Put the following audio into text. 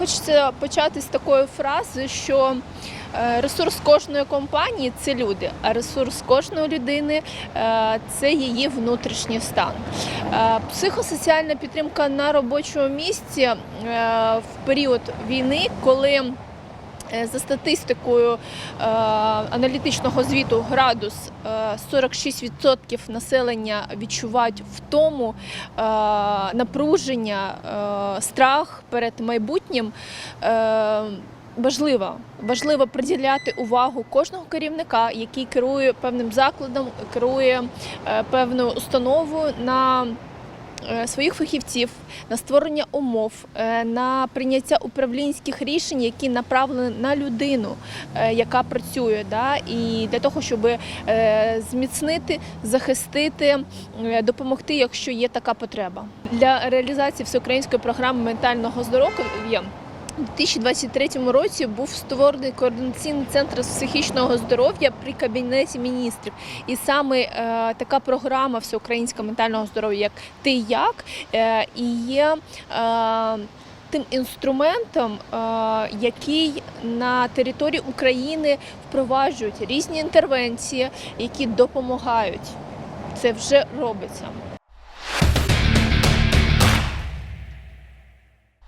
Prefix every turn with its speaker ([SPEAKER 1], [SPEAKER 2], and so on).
[SPEAKER 1] хочеться почати з такої фрази, що е, ресурс кожної компанії це люди, а ресурс кожної людини е, це її внутрішній стан. Е, Психосоціальна підтримка на робочому місці в період війни, коли За статистикою е, аналітичного звіту градус е, 46% населення відчувають втому, е, напруження, е, страх перед майбутнім. Е, Важливо, важливо приділяти увагу кожного керівника, який керує певним закладом, керує е, певною установою на е, своїх фахівців, на створення умов, е, на прийняття управлінських рішень, які направлені на людину, е, яка працює, да, і для того, щоб е, зміцнити, захистити, е, допомогти, якщо є така потреба. Для реалізації всеукраїнської програми ментального здоров'я. У 2023 році був створений координаційний центр з психічного здоров'я при кабінеті міністрів. І саме е, така програма всеукраїнського ментального здоров'я, як ти як, е, і є. Е, Тим інструментом, е, який на території України впроваджують різні інтервенції, які допомагають. Це вже робиться.